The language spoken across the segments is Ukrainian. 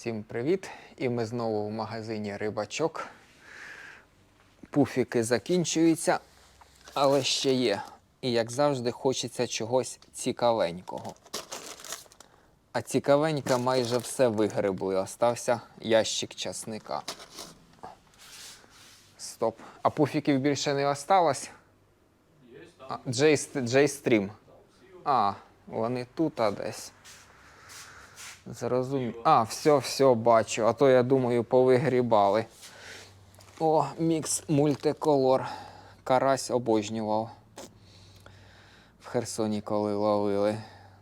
Всім привіт! І ми знову в магазині Рибачок. Пуфіки закінчуються, але ще є. І як завжди, хочеться чогось цікавенького. А цікавенька майже все вигребли. Остався ящик часника. Стоп. А пуфіків більше не осталось? А, J- J-Stream. А, вони тут а десь. Зрозумів. А, все, все, бачу. А то я думаю, повигрібали. О, мікс мультиколор. Карась обожнював. В Херсоні, коли ловили.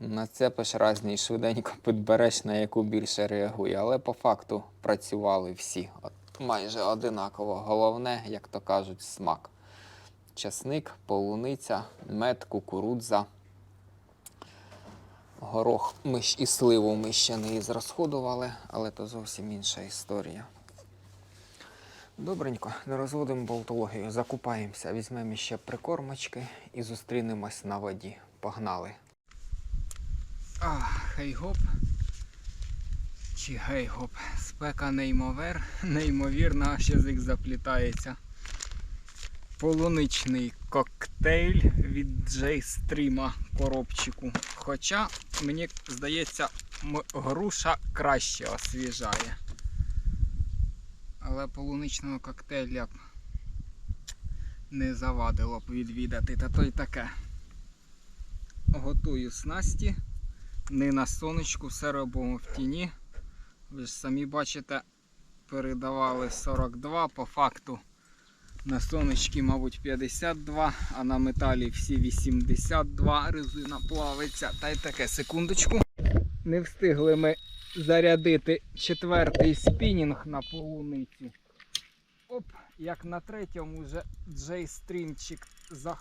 Нацепиш разні і швиденько підбереш, на яку більше реагує. Але по факту працювали всі. От, майже одинаково. Головне, як то кажуть, смак. Часник, полуниця, мед, кукурудза. Горох ми і сливу ми ще не зрозходували, але то зовсім інша історія. Добренько, не розводимо болтологію, закупаємося, візьмемо ще прикормочки і зустрінемось на воді. Погнали. А, хей-гоп. Чи гей-гоп. Спека неймовер, неймовірно, аж язик заплітається. Полуничний коктейль від J-стріма коробчику. Хоча, мені здається, груша краще освіжає. Але полуничного коктейля б не завадило б відвідати. Та то й таке. Готую снасті. Не на сонечку, все робимо в тіні. Ви ж самі бачите, передавали 42 по факту. На сонечки, мабуть, 52, а на металі всі 82 резина плавиться. Та й таке, секундочку. Не встигли ми зарядити четвертий спінінг на полуниці. Оп, як на третьому вже Джей стрімчик за.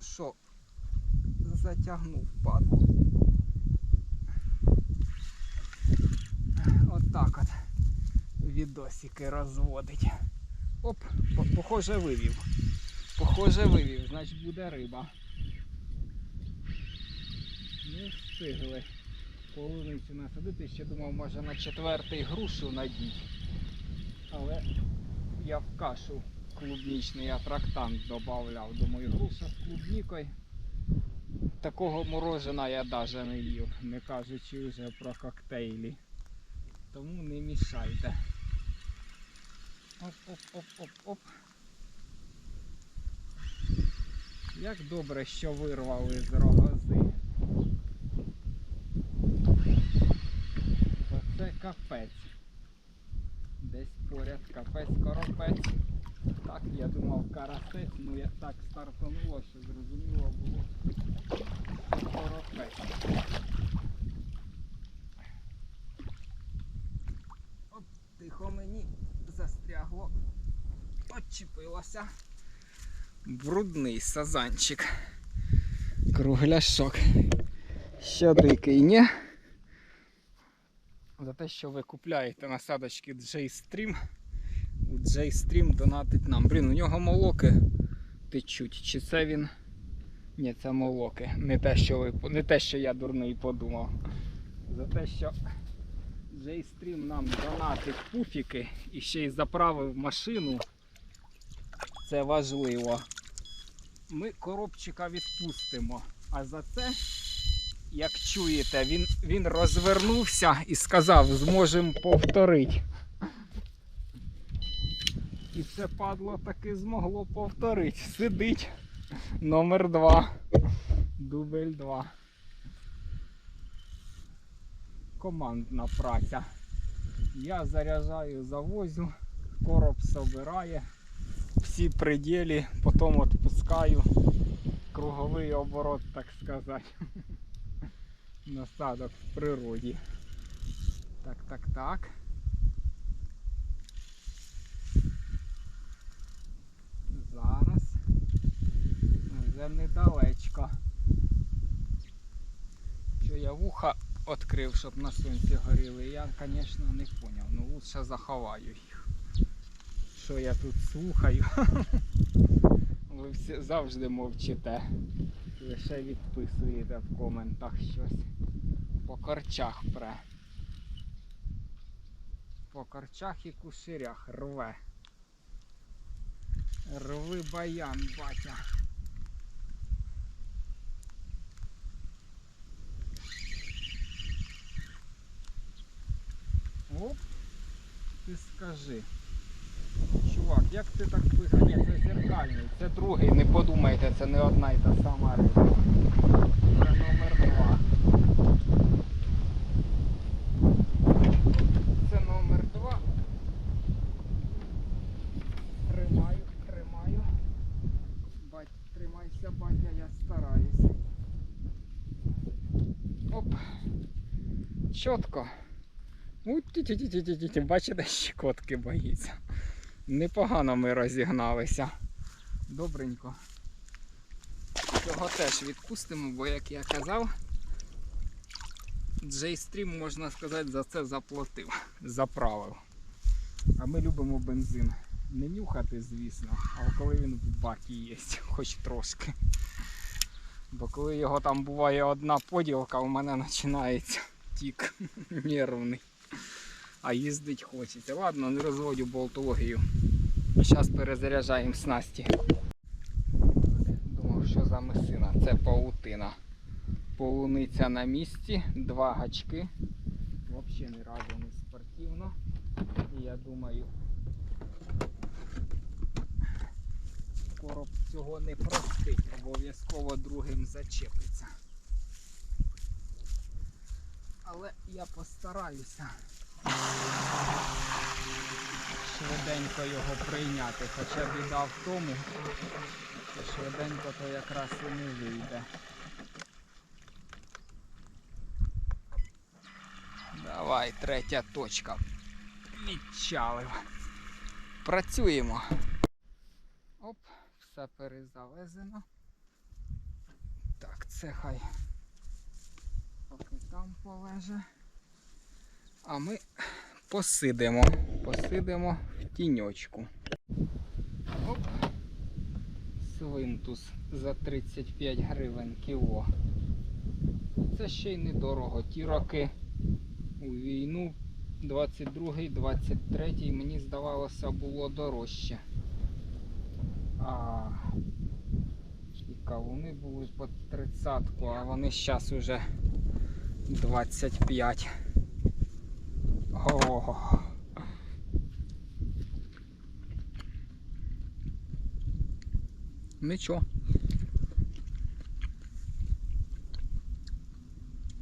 Що? Затягнув падлу. Отак от відосики розводить. Оп, похоже вивів. Похоже вивів, значить буде риба. Не встигли полуницю насадити, ще думав, може на четвертий грушу надіть. Але я в кашу клубнічний атрактант додавав. Думаю, груша з клубнікою. Такого морожена я навіть не їв, не кажучи вже про коктейлі. Тому не мішайте. Оп-оп-оп-оп-оп. Як добре, що вирвали з рогози. Оце капець. Десь поряд капець коропець. Так, я думав карасець, ну я так стартануло, що зрозуміло було. Коропець. Оп, тихо мені застрягло. Отчепилося. Брудний сазанчик. Кругляшок. Ще дикий, ні? За те, що ви купляєте насадочки J-Stream, J-Stream донатить нам. Блін, у нього молоки течуть. Чи це він. Ні, це молоки. Не те, що ви не те, що я дурний подумав. За те, що J-Stream нам донатить пуфіки і ще й заправив машину. Це важливо. Ми коробчика відпустимо. А за це, як чуєте, він, він розвернувся і сказав, зможемо повторити. І це падло таки змогло повторити. Сидить. Номер два. Дубль 2. Командна праця. Я заряджаю, завозю, короб собирає, всі пределі, потім відпускаю. Круговий оборот, так сказати. Насадок в природі. Так, так, так. Зараз. Вже недалечко. Що я вуха відкрив, щоб на сонці горіли, я, звісно, не зрозумів. Ну лучше заховаю їх. Що я тут слухаю? Ви всі завжди мовчите. Лише відписуєте в коментах щось. По корчах пре. по корчах і куширях рве. Рви баян, батя. Оп, ти скажи. Чувак, як ти так? Ні, це зеркальний, це другий, не подумайте, це не одна і та сама риба. Це номер два. Це номер два. Тримаю, тримаю. Бать, тримайся, батя, я стараюсь. Оп. Чітко. Бачите, щекотки боїться. Непогано ми розігналися. Добренько. Цього теж відпустимо, бо як я казав, J-Stream, можна сказати, за це заплатив, заправив. А ми любимо бензин. Не нюхати, звісно, а коли він в бакі є, хоч трошки. Бо коли його там буває одна поділка, у мене починається тік нервний. А їздить хочеться. Ладно, не розводю болтологію. Зараз перезаряджаємо снасті. Думав, що за месина. Це паутина. Полуниця на місці, два гачки. Взагалі ні разу не спортивно. І я думаю, короб цього не простить, обов'язково другим зачепиться. Але я постараюся швиденько його прийняти, хоча біда в тому, що швиденько то якраз і не вийде. Давай, третя точка. Відчалив. Працюємо. Оп, все перезавезено. Так, це хай поки там полеже. А ми посидимо. Посидимо в тіньочку. Оп. Свинтус за 35 гривень кіло. Це ще й недорого. Ті роки у війну 22-23 мені здавалося було дорожче. А і кавуни були по 30, а вони зараз уже 25. Ого. Нічого.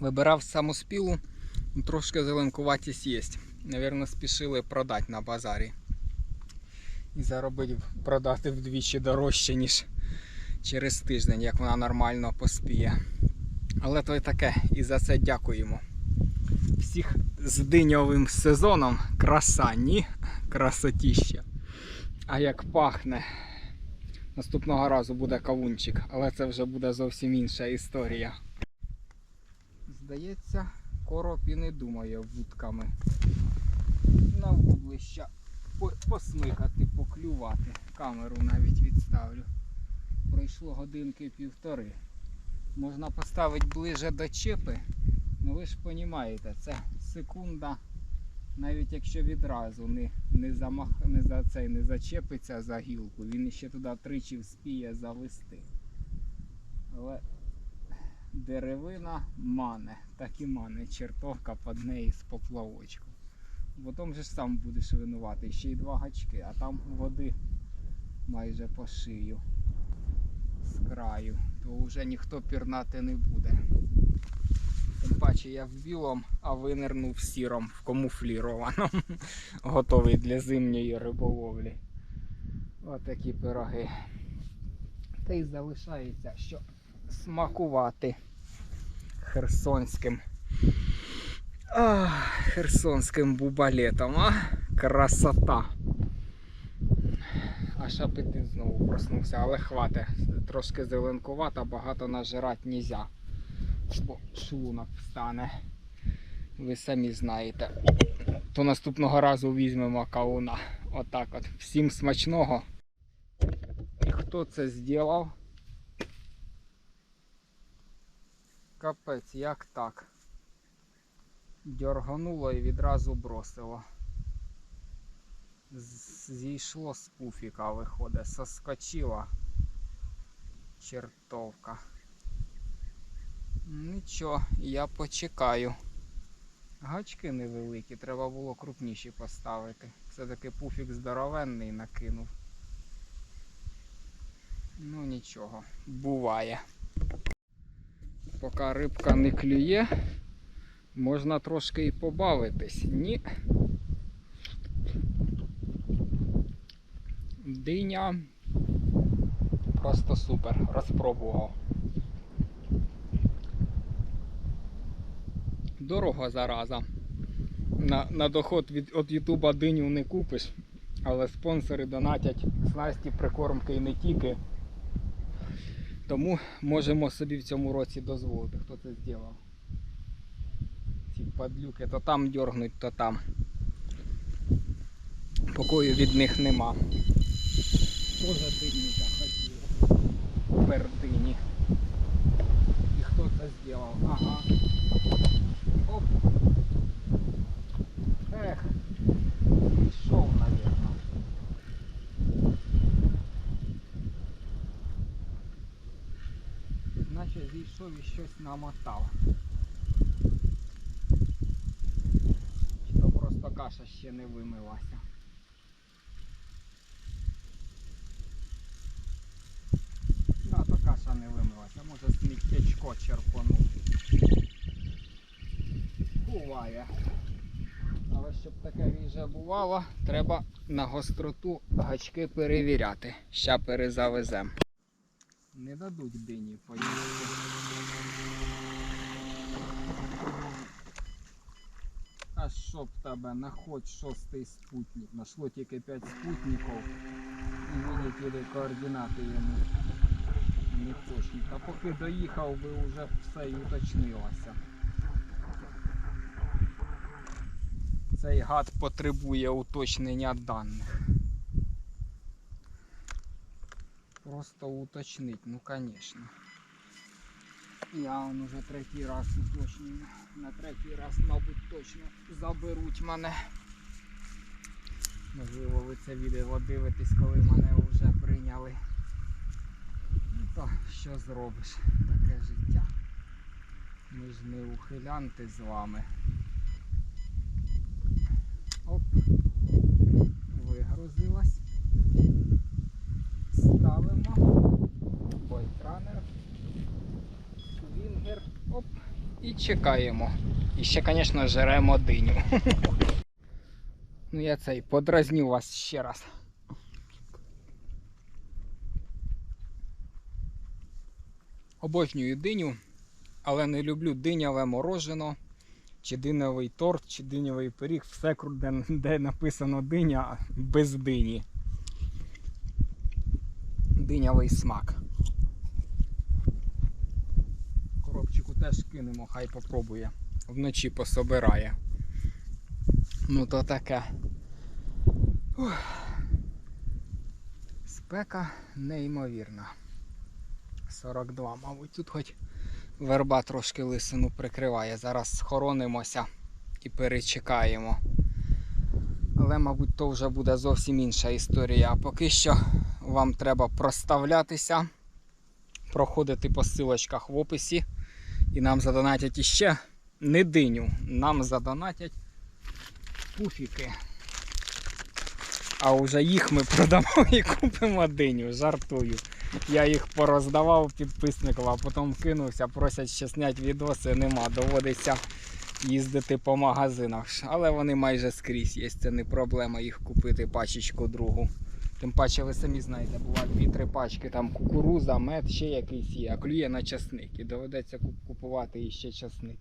Вибирав самоспілу, трошки зеленкуватість є. Навірно, спішили продати на базарі. І заробити, продати вдвічі дорожче, ніж через тиждень, як вона нормально поспіє. Але то й таке, і за це дякуємо. Всіх з диньовим сезоном краса, ні? Красотіща. А як пахне. Наступного разу буде кавунчик, але це вже буде зовсім інша історія. Здається, короб і не думає вудками на вуглища по- посмикати, поклювати. Камеру навіть відставлю. Пройшло годинки півтори. Можна поставити ближе до чепи. Ну ви ж розумієте, це секунда, навіть якщо відразу не, не, замах, не за цей не зачепиться за гілку, він ще туди тричі вспіє завести. Але деревина мане, так і мане, чертовка під неї з поплавочком. Потім же ж сам будеш винуватий, ще й два гачки, а там води майже по шию з краю, то вже ніхто пірнати не буде. Тим паче я в білому, а винирнув в сіром, в камуфлірованому, готовий для зимньої риболовлі. Отакі пироги. Та й залишається, що смакувати херсонським. А, херсонським бубалетом, а? Красота. Аж апетит знову проснувся, але хватить. Трошки зеленкувата, багато нажирати нельзя. Бо шлунок встане. Ви самі знаєте. То наступного разу візьмемо кауна. Отак от. Всім смачного. І хто це зробив? Капець, як так? Дьоргануло і відразу бросило. зійшло з пуфіка, виходить, соскочила чертовка. Нічого, я почекаю. Гачки невеликі, треба було крупніші поставити. Все-таки пуфік здоровенний накинув. Ну нічого, буває. Поки рибка не клює, можна трошки і побавитись. Ні. Диня просто супер, розпробував. Дорого зараза. На, на доход від від Ютуба диню не купиш, але спонсори донатять снасті, прикормки і не тільки. Тому можемо собі в цьому році дозволити, хто це зробив. Ці падлюки то там дергнуть, то там. Покою від них нема. Тоже дині захотіли. Пердині. І хто це зробив? Ага. Оп. Ех. Пішов, наверное. Наче зійшов і щось намотав. Чи то просто каша ще не вимилася. Да, то каша не вимилася, може сміттячко черпонув. Буває. Але щоб таке вже бувало, треба на гостроту гачки перевіряти. Ща перезавезем. Не дадуть дині поїсти. А щоб тебе на хоч шостий спутник. Нашло тільки 5 спутників і вилетіли координати йому. Не точні. Та поки доїхав би вже все і уточнилося. Цей гад потребує уточнення даних. Просто уточнить, ну конечно. Я он уже третій раз уточнюю. На третій раз, мабуть, точно заберуть мене. Можливо, ви це відео дивитесь, коли мене вже прийняли. Ну то що зробиш? Таке життя. Ми ж не ухилянти з вами. Оп. Вигрузилась. Ставимо. Бойтранер. Вінгер. Оп. І чекаємо. І ще, звісно, жеремо диню. ну я цей подразню вас ще раз. Обожнюю диню, але не люблю диняве морожено чи диневий торт, чи диневий пиріг, все, де, де написано диня без дині. Динявий смак. Коробчику теж кинемо, хай попробує. Вночі пособирає. Ну то таке. Ух. Спека неймовірна. 42, мабуть, тут хоч верба трошки лисину прикриває. Зараз схоронимося і перечекаємо. Але, мабуть, то вже буде зовсім інша історія. А поки що вам треба проставлятися, проходити по силочках в описі. І нам задонатять іще не диню, нам задонатять пуфіки. А вже їх ми продамо і купимо диню, жартую. Я їх пороздавав підписникам, а потім кинувся, просять ще зняти відоси, нема. Доводиться їздити по магазинах. Але вони майже скрізь є, це не проблема їх купити пачечку другу. Тим паче ви самі знаєте, бувають дві-три пачки, там кукуруза, мед, ще якийсь є, а клює на часник. І доведеться купувати іще часник.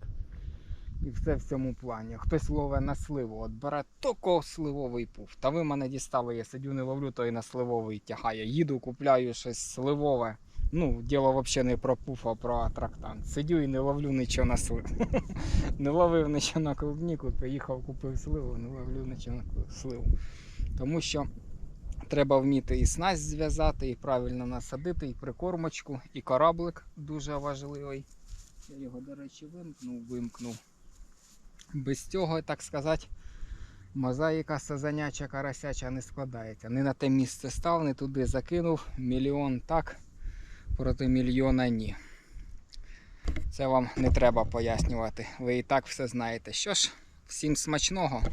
І все в цьому плані. Хтось ловить на сливу, от бере тільки сливовий пуф. Та ви мене дістали, я сидю не ловлю, то і на сливовий тягає. Їду, купляю щось сливове. Ну, діло взагалі не про пуф, а про атрактан. Сидю і не ловлю нічого на сливу. не ловив нічого на клубніку, поїхав, купив сливу, не ловлю нічого на сливу. Тому що треба вміти і снасть зв'язати, і правильно насадити, і прикормочку, і кораблик дуже важливий. Я його, до речі, вимкнув, вимкнув. Без цього, так сказати, Мозаїка сазаняча, карасяча не складається. Не на те місце став, не туди закинув. Мільйон так, проти мільйона ні. Це вам не треба пояснювати. Ви і так все знаєте. Що ж, всім смачного.